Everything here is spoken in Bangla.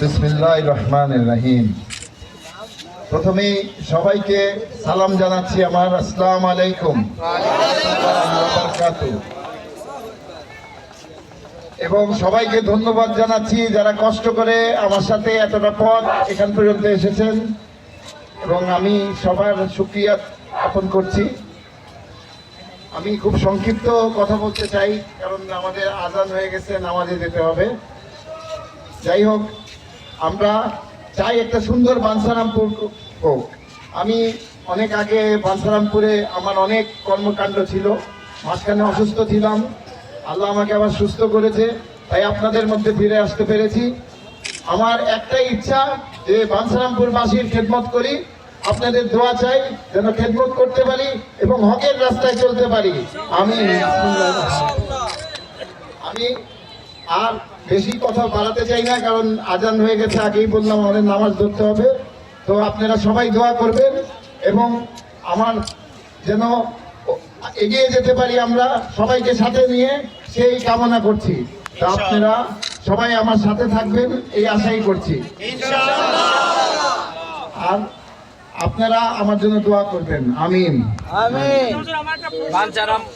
বিসমিল্লাহ রহমান রাহিম প্রথমে সবাইকে সালাম জানাচ্ছি আমার আসসালাম আলাইকুম। এবং সবাইকে ধন্যবাদ জানাচ্ছি যারা কষ্ট করে আমার সাথে এতটা পথ এখান পর্যন্ত এসেছেন। এবং আমি সবার সুক্রিয়া জ্ঞাপন করছি। আমি খুব সংক্ষিপ্ত কথা বলতে চাই, কারণ আমাদের আজান হয়ে গেছে, নামাজে যেতে হবে। যাই হোক আমরা চাই একটা সুন্দর বাঞ্ছারামপুর হোক। আমি অনেক আগে বাঞ্ছারামপুরে আমার অনেক কর্মকাণ্ড ছিল। মাঝখানে অসুস্থ ছিলাম। আল্লাহ আমাকে আবার সুস্থ করেছে। তাই আপনাদের মধ্যে ফিরে আসতে পেরেছি। আমার একটাই ইচ্ছা যে বাঞ্ছারামপুরবাসীর খেদমত করি। আপনাদের দোয়া চাই যেন খেদমত করতে পারি এবং হকের রাস্তায় চলতে পারি। আমি আমি আর বেশি কথা বাড়াতে চাই না কারণ আজান হয়ে গেছে আগেই বললাম আমাদের নামাজ ধরতে হবে। তো আপনারা সবাই দোয়া করবেন এবং আমার যেন এগিয়ে যেতে পারি আমরা সবাইকে সাথে নিয়ে সেই কামনা করছি। তো আপনারা সবাই আমার সাথে থাকবেন এই আশাই করছি। আর আপনারা আমার জন্য দোয়া করবেন। আমিন। বাঞ্চারাম।